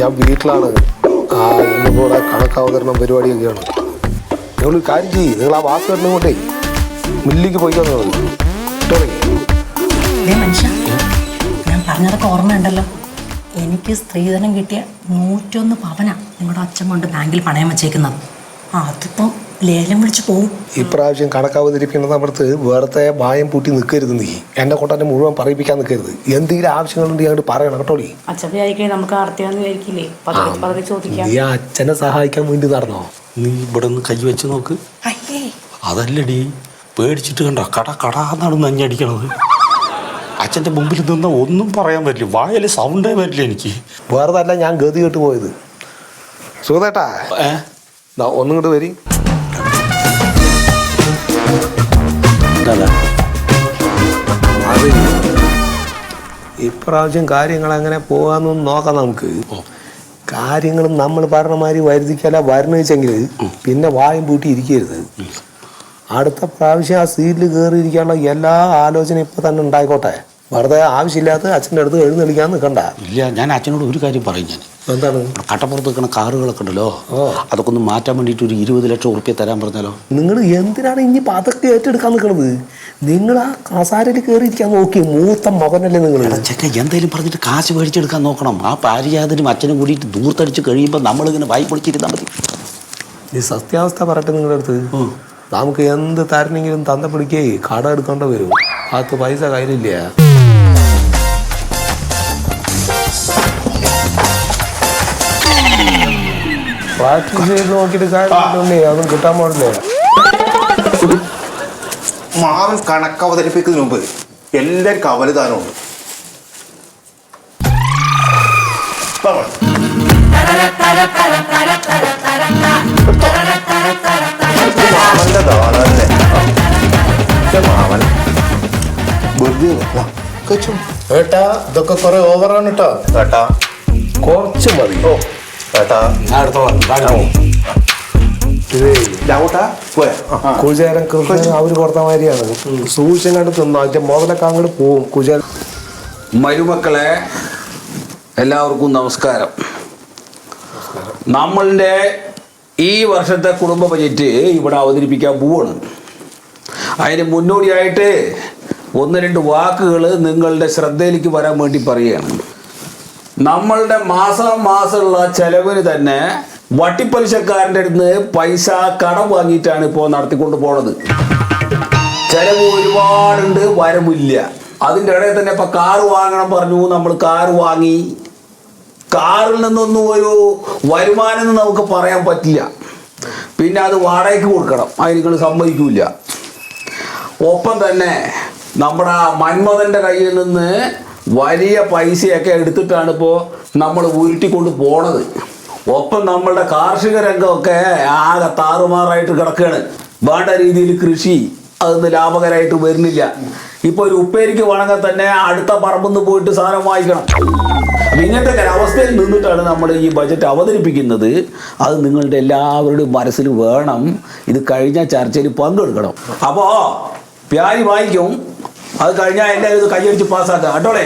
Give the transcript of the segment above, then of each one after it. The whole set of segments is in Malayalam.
ഞാൻ വീട്ടിലാണ്. ആ ഇന്നിപ്പോൾ പരിപാടി കണക്കവതരണം പരിപാടിയൊക്കെയാണ്. നിങ്ങൾ കാര്യം ചെയ്യും. നിങ്ങൾ ആ വാസുകേട്ടനും കൊണ്ടേ മില്ലിക്ക് പോയിക്കാന്ന് പറഞ്ഞു ഞാൻ പറഞ്ഞതൊക്കെ ഓർമ്മയുണ്ടല്ലോ. എനിക്ക് സ്ത്രീധനം കിട്ടിയ നൂറ്റൊന്ന് പവനാണ് നിങ്ങളുടെ അച്ഛൻ കൊണ്ട് ബാങ്കിൽ പണയം വെച്ചേക്കുന്നത്. ആ അതിപ്പം ലേലം വിളിച്ച് പോവും. ഇപ്രാവശ്യം കണക്കവതരിപ്പിക്കുന്ന സമയത്ത് വെറുതെ വായം പൂട്ടി നിൽക്കരുത് നീ. എന്നെ കൊട്ടാരം മുഴുവൻ പറയിപ്പിക്കാൻ നിൽക്കരുത് എന്തെങ്കിലും ആവശ്യങ്ങളുണ്ടെങ്കിൽ അങ്ങോട്ട് പറയണം കേട്ടോ അച്ഛൻ വിചാരിക്കണേ നമുക്ക് ആർത്തിയാന്ന് വിചാരിക്കില്ലേ? പതുക്കെ പതുക്കെ ചോദിക്കാം. നീ ആ അച്ഛനെ സഹായിക്കാൻ വേണ്ടി നടന്നോ? നീ ഇവിടെ നിന്ന് കൈ വെച്ച് നോക്ക്. അയ്യേ. അതല്ലടി പേടിച്ചിട്ട് കണ്ടോ? കട കടാന്നാണ് നഞ്ഞടിക്കണത് അച്ഛന്റെ മുമ്പിൽ നിന്ന ഒന്നും പറയാൻ പറ്റില്ല. വായൽ സൗണ്ടേ പറ്റില്ല എനിക്ക്. വേറെ അല്ല ഞാൻ ഗതി കേട്ട് പോയത്. സുഖതേട്ടാ ഏ? ദാ ഒന്നും ഇങ്ങോട്ട് വരി. ഇപ്രാവശ്യം കാര്യങ്ങൾ അങ്ങനെ പോകാമെന്നൊന്ന് നോക്കാം നമുക്ക്. കാര്യങ്ങൾ നമ്മൾ പറഞ്ഞ മാതിരി വരുതിക്കല വരണ വെച്ചെങ്കിൽ പിന്നെ വായും പൂട്ടി ഇരിക്കരുത്. അടുത്ത പ്രാവശ്യം ആ സീറ്റിൽ കയറിയിരിക്കാനുള്ള എല്ലാ ആലോചനയും ഇപ്പൊ തന്നെ ഉണ്ടായിക്കോട്ടെ. വെറുതെ ആവശ്യമില്ലാത്ത അച്ഛന്റെ അടുത്ത് എഴുന്നള്ളിക്കാൻ നിൽക്കണ്ട. ഇല്ല ഞാൻ അച്ഛനോട് ഒരു കാര്യം പറയും ഞാൻ. എന്താണ്? കട്ടപ്പുറത്ത് നിൽക്കുന്ന കാറുകളൊക്കെ ഉണ്ടല്ലോ. അതൊക്കെ ഒന്ന് മാറ്റാൻ വേണ്ടിയിട്ട് ഒരു ഇരുപത് ലക്ഷം ഉറുപ്പ്യ തരാൻ പറഞ്ഞാലോ? നിങ്ങൾ എന്തിനാണ് ഇനി അതൊക്കെ ഏറ്റെടുക്കാൻ നിൽക്കുന്നത്? നിങ്ങൾ ആ കസാരയിൽ കയറിയിരിക്കാൻ നോക്കി മൂത്ത മകനല്ലേ നിങ്ങൾ. ചെക്ക എന്തെങ്കിലും പറഞ്ഞിട്ട് കാശ് മേടിച്ചെടുക്കാൻ നോക്കണം. ആ പാരിജാതനും അച്ഛനും കൂടിയിട്ട് ദൂർത്തടിച്ച് കഴിയുമ്പോൾ നമ്മളിങ്ങനെ വായി പൊളിച്ചിരുന്നാൽ മതി. ഈ സത്യാവസ്ഥ പറയട്ടെ നിങ്ങളുടെ അടുത്ത്. നമുക്ക് എന്ത് തരണെങ്കിലും തന്ന പിടിക്കേ കട എടുക്കേണ്ട വരും. അത് പൈസ കയ്യിലില്ല. പ്രാക്ടീസ് ചെയ്ത് നോക്കിയിട്ട് കാര്യമില്ലേ അതൊന്നും കിട്ടാൻ പാടില്ല? മാവൻ കണക്ക് അവതരിപ്പിക്കുന്നതിന് മുമ്പ് എല്ലാവർക്കും. വെറുതെ കഴിച്ചോ. ഏട്ടാ ഇതൊക്കെ കുറെ ഓവറാണ് കേട്ടോ കേട്ടാ കുറച്ച് മതി. ഓ. കുചേരൻ കൃഷ്ണൻ അവർ കൊടുത്ത മാതിരിയാണ് സൂക്ഷം കണ്ട് തിന്നു അതിന്റെ മുതലൊക്കെ അങ്ങോട്ട് പോവും. കുചേരൻ മരുമക്കളെ എല്ലാവർക്കും നമസ്കാരം. നമ്മളുടെ ഈ വർഷത്തെ കുടുംബ ബജറ്റ് ഇവിടെ അവതരിപ്പിക്കാൻ പോവാണ്. അതിന് മുന്നോടിയായിട്ട് ഒന്ന് രണ്ട് വാക്കുകൾ നിങ്ങളുടെ ശ്രദ്ധയിലേക്ക് വരാൻ വേണ്ടി പറയുകയാണ്. നമ്മളുടെ മാസം മാസമുള്ള ചെലവിന് തന്നെ വട്ടിപ്പലിശക്കാരന്റെ അടുത്ത് പൈസ കടം വാങ്ങിയിട്ടാണ് ഇപ്പോൾ നടത്തിക്കൊണ്ട് പോണത്. ചെലവ് ഒരുപാടുണ്ട് വരവില്ല. അതിന്റെ ഇടയിൽ തന്നെ ഇപ്പം കാറ് വാങ്ങണം പറഞ്ഞു നമ്മൾ കാറ് വാങ്ങി. കാറിൽ നിന്നൊന്നും ഒരു വരുമാനം എന്ന് നമുക്ക് പറയാൻ പറ്റില്ല. പിന്നെ അത് വാടകയ്ക്ക് കൊടുക്കണം അതിന് നിങ്ങൾ സമ്മതിക്കില്ല ഒപ്പം തന്നെ നമ്മുടെ മന്മഥന്റെ കയ്യിൽ നിന്ന് വലിയ പൈസയൊക്കെ എടുത്തിട്ടാണ് ഇപ്പോൾ നമ്മൾ ഉരുട്ടിക്കൊണ്ട് പോണത്. ഒപ്പം നമ്മളുടെ കാർഷിക രംഗമൊക്കെ ആകെ താറുമാറായിട്ട് കിടക്കുകയാണ് വേണ്ട രീതിയിൽ കൃഷി അതൊന്നും ലാഭകരമായിട്ട് വരുന്നില്ല. ഇപ്പോൾ ഒരു ഉപ്പേരിക്ക് വേണമെങ്കിൽ തന്നെ അടുത്ത പറമ്പെന്ന് പോയിട്ട് സാധനം വായിക്കണം ഇങ്ങനത്തെ അവസ്ഥയിൽ നിന്നിട്ടാണ് നമ്മൾ ഈ ബജറ്റ് അവതരിപ്പിക്കുന്നത്. അത് നിങ്ങളുടെ എല്ലാവരുടെയും മനസ്സിൽ വേണം. ഇത് കഴിഞ്ഞ ചർച്ചയിൽ പങ്കെടുക്കണം. അപ്പോൾ പ്യാരി വായിക്കും. അത് കഴിഞ്ഞാൽ എല്ലാവരും ഇത് കൈയടിച്ച് പാസ്സാക്കുക കേട്ടോളെ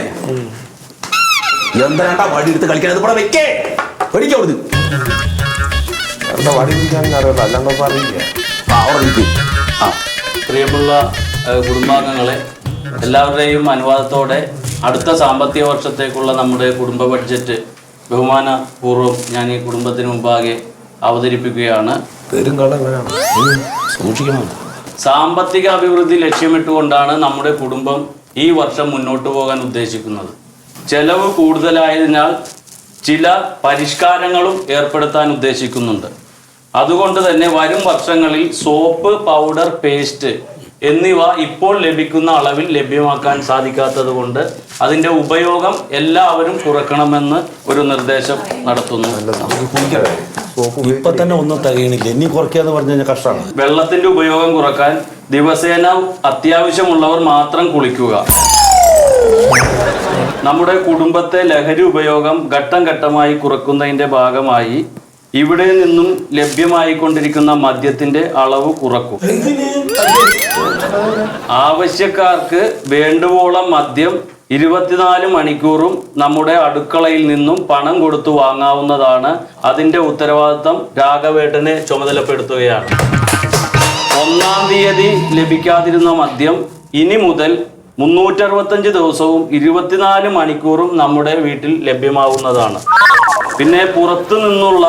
എന്താ വേണ്ട വടി എടുത്ത് കളിക്കണത് ഇവിടെ വെക്കേ. പഠിക്കാം അവിടുന്ന് എന്താ വടി പിടിക്കാൻ അറിയില്ല അല്ലാണ്ടൊന്നും അറിയില്ല. ആ പ്രിയമുള്ള കുടുംബാംഗങ്ങളെ എല്ലാവരുടെയും അനുവാദത്തോടെ അടുത്ത സാമ്പത്തിക വർഷത്തേക്കുള്ള നമ്മുടെ കുടുംബ ബഡ്ജറ്റ് ബഹുമാനപൂർവം ഞാൻ ഈ കുടുംബത്തിന് മുമ്പാകെ അവതരിപ്പിക്കുകയാണ്. സൂക്ഷിക്കണം. സാമ്പത്തിക അഭിവൃദ്ധി ലക്ഷ്യമിട്ടുകൊണ്ടാണ് നമ്മുടെ കുടുംബം ഈ വർഷം മുന്നോട്ട് പോകാൻ ഉദ്ദേശിക്കുന്നത്. ചെലവ് കൂടുതലായതിനാൽ ചില പരിഷ്കാരങ്ങളും ഏർപ്പെടുത്താൻ ഉദ്ദേശിക്കുന്നുണ്ട്. അതുകൊണ്ട് തന്നെ വരും വർഷങ്ങളിൽ സോപ്പ് പൗഡർ പേസ്റ്റ് എന്നിവ ഇപ്പോൾ ലഭിക്കുന്ന അളവിൽ ലഭ്യമാക്കാൻ സാധിക്കാത്തത് കൊണ്ട് അതിന്റെ ഉപയോഗം എല്ലാവരും കുറക്കണമെന്ന് ഒരു നിർദ്ദേശം നടത്തുന്നു. ഇപ്പൊ തന്നെ ഒന്നും തികയണില്ല ഇനി കുറയ്ക്കാന്ന് പറഞ്ഞു കഴിഞ്ഞാൽ കഷ്ടമാണ്. വെള്ളത്തിന്റെ ഉപയോഗം കുറയ്ക്കാൻ ദിവസേന അത്യാവശ്യമുള്ളവർ മാത്രം കുളിക്കുക. നമ്മുടെ കുടുംബത്തെ ലഹരി ഉപയോഗം ഘട്ടം ഘട്ടമായി കുറക്കുന്നതിന്റെ ഭാഗമായി ഇവിടെ നിന്നും ലഭ്യമായിക്കൊണ്ടിരിക്കുന്ന മദ്യത്തിന്റെ അളവ് കുറക്കും. ആവശ്യക്കാർക്ക് വേണ്ടുവോളം മദ്യം ഇരുപത്തിനാല് മണിക്കൂറും നമ്മുടെ അടുക്കളയിൽ നിന്നും പണം കൊടുത്തു വാങ്ങാവുന്നതാണ് അതിന്റെ ഉത്തരവാദിത്തം രാഘവേട്ടനെ ചുമതലപ്പെടുത്തുകയാണ്. ഒന്നാം തീയതി ലഭിക്കാതിരുന്ന മദ്യം ഇനി മുതൽ മുന്നൂറ്ററുപത്തഞ്ച് ദിവസവും ഇരുപത്തിനാല് മണിക്കൂറും നമ്മുടെ വീട്ടിൽ ലഭ്യമാവുന്നതാണ്. പിന്നെ പുറത്തു നിന്നുള്ള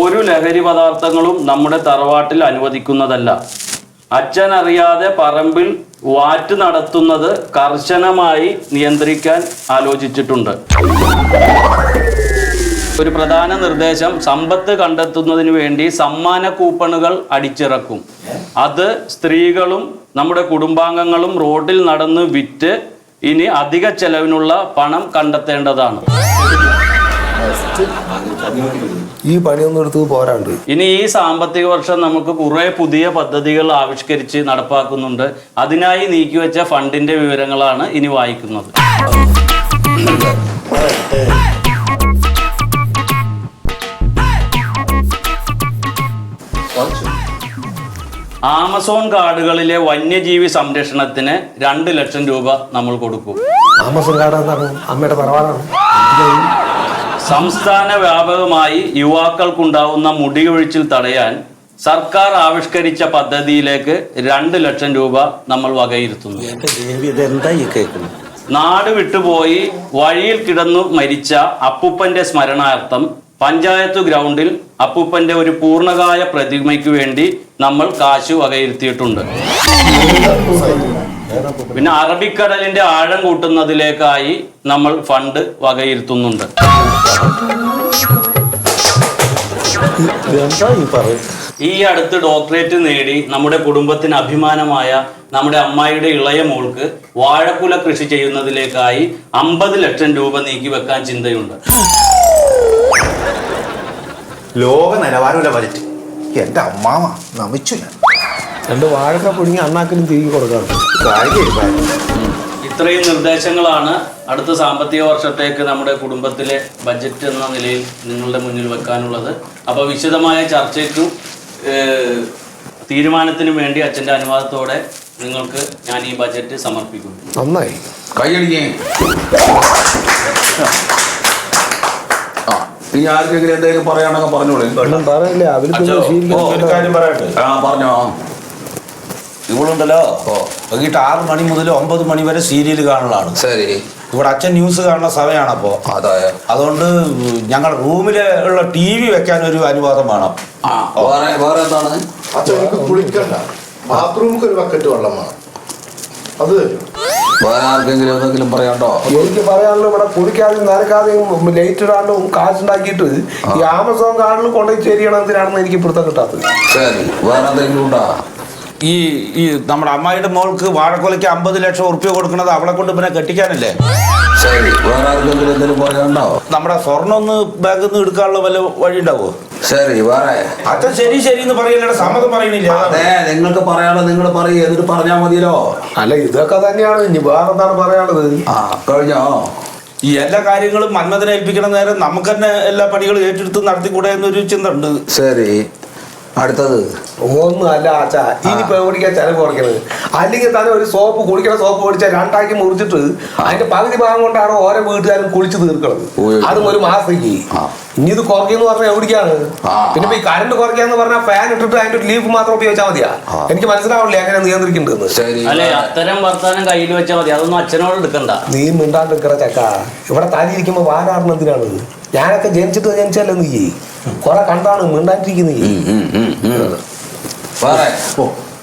ഒരു ലഹരി പദാർത്ഥങ്ങളും നമ്മുടെ തറവാട്ടിൽ അനുവദിക്കുന്നതല്ല. അച്ഛൻ അറിയാതെ പറമ്പിൽ വാറ്റ് നടത്തുന്നത് കർശനമായി നിയന്ത്രിക്കാൻ ആലോചിച്ചിട്ടുണ്ട്. ഒരു പ്രധാന നിർദ്ദേശം സമ്പത്ത് കണ്ടെത്തുന്നതിന് വേണ്ടി സമ്മാന കൂപ്പണുകൾ അടിച്ചിറക്കും. അത് സ്ത്രീകളും നമ്മുടെ കുടുംബാംഗങ്ങളും റോഡിൽ നടന്ന് വിറ്റ് ഇനി അധിക ചെലവിനുള്ള പണം കണ്ടെത്തേണ്ടതാണ്. ഈ പണിയൊന്നും എടുത്ത് പോരാണ്ട്. ഇനി ഈ സാമ്പത്തിക വർഷം നമുക്ക് കുറെ പുതിയ പദ്ധതികൾ ആവിഷ്കരിച്ച് നടപ്പാക്കുന്നുണ്ട്. അതിനായി നീക്കിവെച്ച ഫണ്ടിന്റെ വിവരങ്ങളാണ് ഇനി വായിക്കുന്നത്. ആമസോൺ കാടുകളിലെ വന്യജീവി സംരക്ഷണത്തിന് രണ്ട് ലക്ഷം രൂപ നമ്മൾ കൊടുക്കും. ആമസോൺ എന്താണ് അമ്മയുടെ തറവാടാണ്. സംസ്ഥാന വ്യാപകമായി യുവാക്കൾക്കുണ്ടാവുന്ന മുടിയൊഴിച്ചിൽ തടയാൻ സർക്കാർ ആവിഷ്കരിച്ച പദ്ധതിയിലേക്ക് രണ്ട് ലക്ഷം രൂപ നമ്മൾ വകയിരുത്തുന്നു. നാട് വിട്ടുപോയി വഴിയിൽ കിടന്നു മരിച്ച അപ്പൂപ്പന്റെ സ്മരണാർത്ഥം പഞ്ചായത്ത് ഗ്രൗണ്ടിൽ അപ്പൂപ്പന്റെ ഒരു പൂർണകായ പ്രതിമയ്ക്ക് വേണ്ടി നമ്മൾ കാശ് വകയിരുത്തിയിട്ടുണ്ട്. പിന്നെ അറബിക്കടലിന്റെ ആഴം കൂട്ടുന്നതിലേക്കായി നമ്മൾ ഫണ്ട് വകയിരുത്തുന്നുണ്ട്. ഈ അടുത്ത് ഡോക്ടറേറ്റ് നേടി നമ്മുടെ കുടുംബത്തിന് അഭിമാനമായ നമ്മുടെ അമ്മായിയുടെ ഇളയ മോൾക്ക് വാഴക്കുല കൃഷി ചെയ്യുന്നതിലേക്കായി അമ്പത് ലക്ഷം രൂപ നീക്കി വെക്കാൻ ചിന്തയുണ്ട്. ലോക നിലവാരമുള്ള ബജറ്റ് എന്റെ അമ്മാവ നമിച്ചു ഞാൻ. രണ്ട് വാഴക്ക പൊടിഞ്ഞ് അണ്ണാക്കിനും തിരികെ കൊടുക്കാറുണ്ട്. കാര്യം ഇത്രയും നിർദ്ദേശങ്ങളാണ് അടുത്ത സാമ്പത്തിക വർഷത്തേക്ക് നമ്മുടെ കുടുംബത്തിലെ ബജറ്റ് എന്ന നിലയിൽ നിങ്ങളുടെ മുന്നിൽ വെക്കാനുള്ളത്. അപ്പോൾ വിശദമായ ചർച്ചയ്ക്കും തീരുമാനത്തിനും വേണ്ടി അച്ഛന്റെ അനുവാദത്തോടെ നിങ്ങൾക്ക് ഞാൻ ഈ ബജറ്റ് സമർപ്പിക്കുന്നു. നന്നായി. കൈയടിക്കേ. ആ ഇനി ആർക്കെങ്കിലും എന്തെങ്കിലും പറയാനൊക്കെ പറഞ്ഞോളൂ. പറയല്ലേ അവർക്ക് പറയട്ടെ? ആ പറഞ്ഞോ. ഇവളുണ്ടല്ലോ. വൈകിട്ട് ആറ് മണി മുതൽ ഒമ്പത് മണി വരെ സീരിയൽ കാണലാണ് ശരി. ഇവിടെ അച്ഛൻ ന്യൂസ് കാണുന്ന സമയമാണ് അപ്പോ അതുകൊണ്ട് ഞങ്ങൾ റൂമിലെ ഉള്ള ടി വി വെക്കാൻ ഒരു അനുവാദം വേണം. ആ വേറെ വേറെ എന്താണ്? അച്ഛൻ കുളിക്കണ്ട. ബാത്റൂമിൽ ഒരു ബക്കറ്റ് വെള്ളം വേണം. അത് തരും. വേറെ ആർക്കെങ്കിലും എന്തെങ്കിലും പറയാണ്ടോ എനിക്ക് പറയാനുള്ള ഇവിടെ കുടിക്കാതെയും നരക്കാതെയും ലൈറ്റ് ഇടാണ്ടും കാശുണ്ടാക്കിയിട്ട് ഈ ആമസോൺ കാർഡിൽ കൊണ്ടുപോയി ചേരിയണം എന്തിനാണെന്ന് എനിക്ക് പിടുത്തം കിട്ടാത്തത്. ശരി. വേറെ എന്തെങ്കിലും ഉണ്ടോ? ഈ ഈ നമ്മുടെ അമ്മായിയുടെ മോൾക്ക് വാഴക്കൊലയ്ക്ക് അമ്പത് ലക്ഷം ഉറുപ്പ്യ കൊടുക്കുന്നത് അവളെ കൊണ്ട് പിന്നെ കെട്ടിക്കാനല്ലേ? ശരി വേറെ ആർക്കെങ്കിലും എന്തെങ്കിലും പറയാണ്ടോ നമ്മുടെ സ്വർണം ഒന്ന് ബാങ്കിൽ നിന്ന് എടുക്കാനുള്ള വല്ല വഴി ഉണ്ടാവോ ശരി വേറെ. അച്ഛൻ ശരി ശരി എന്ന് പറയുന്നില്ല സമ്മതം പറയണില്ല. അതെ നിങ്ങൾക്ക് പറയാനുള്ളത് നിങ്ങൾ പറയൂ എന്നിട്ട് പറഞ്ഞാൽ മതിയല്ലോ. അല്ല ഇതൊക്കെ തന്നെയാണ് ഇനി വേറെ എന്താണ് പറയാനുള്ളത്? ആ കഴിഞ്ഞോ? ഈ എല്ലാ കാര്യങ്ങളും മന്മഥനെ ഏൽപ്പിക്കണ നേരം നമുക്ക് തന്നെ എല്ലാ പണികളും ഏറ്റെടുത്ത് നടത്തിക്കൂടെ എന്നൊരു ചിന്ത ഉണ്ട് ശരി. അടുത്തത്. ഒന്നും അല്ല ആച്ചാ ഇനിയിപ്പോ എവിടേക്കാ ചെലവ് കുറയ്ക്കണത്? അല്ലെങ്കിൽ തന്നെ ഒരു സോപ്പ് കുളിക്കണ സോപ്പ് മേടിച്ചാൽ രണ്ടാക്കി മുറിച്ചിട്ട് അതിന്റെ പകുതി ഭാഗം കൊണ്ടാണ് ഓരോ വീട്ടുകാരും കുളിച്ച് തീർക്കണത്. അതും ഒരു മാസത്തേക്ക്. ഇനി ഇത് കുറയ്ക്കുന്നു പറഞ്ഞാൽ എവിടേക്കാണ്. പിന്നെ ഈ കറണ്ട് കുറയ്ക്കാന്ന് പറഞ്ഞാൽ ഫാൻ ഇട്ടിട്ട് അതിന്റെ ഒരു ലീഫ് മാത്രം ഉപയോഗിച്ചാൽ മതിയാ. എനിക്ക് മനസ്സിലാവില്ല എങ്ങനെ നിയന്ത്രിക്കേണ്ടതെന്ന്. ശരി. അല്ലെ അത്തരം വർത്താനം കയ്യിൽ വെച്ചാൽ മതി. അതൊന്നും അച്ഛനോട് എടുക്കണ്ട. നീ മിണ്ടാണ്ട് നിൽക്കണ ചക്ക. ഇവിടെ തലിയിരിക്കുമ്പോ വാരാറിന് എന്തിനാണ് ഞാനൊക്കെ ജനിച്ചിട്ട് ജനിച്ചല്ലേ നീ? കുറെ കണ്ടാണ് മിണ്ടാണ്ടിരിക്കുന്നത്. വേറെ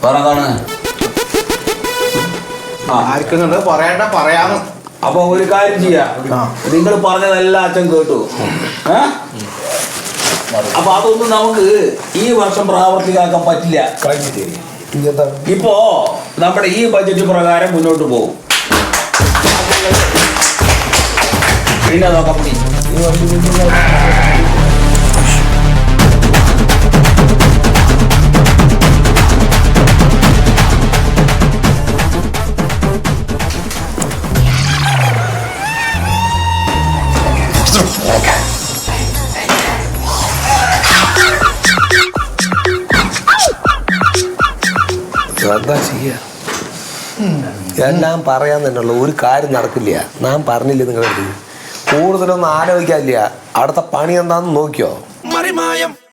വേറെ എന്താണ്? ആർക്കുന്നുണ്ട്? പറയണ്ട പറയാം. അപ്പൊ ഒരു കാര്യം ചെയ്യാം. നിങ്ങൾ പറഞ്ഞതെല്ലാം അച്ഛൻ കേട്ടു? അപ്പൊ അതൊന്നും നമുക്ക് ഈ വർഷം പ്രാവർത്തികമാക്കാൻ പറ്റില്ല. ഇപ്പോ നമ്മുടെ ഈ ബജറ്റ് പ്രകാരം മുന്നോട്ട് പോകും. പിന്നെ നോക്കാം. എന്താ ചെയ്യുക എല്ലാം പറയാൻ തന്നെയുള്ള ഒരു കാര്യം നടക്കില്ല. ഞാൻ പറഞ്ഞില്ല നിങ്ങളുടെ കൂടുതലൊന്നും ആലോചിക്കാനില്ല. അടുത്ത പണി എന്താണെന്ന് നോക്കിയോ?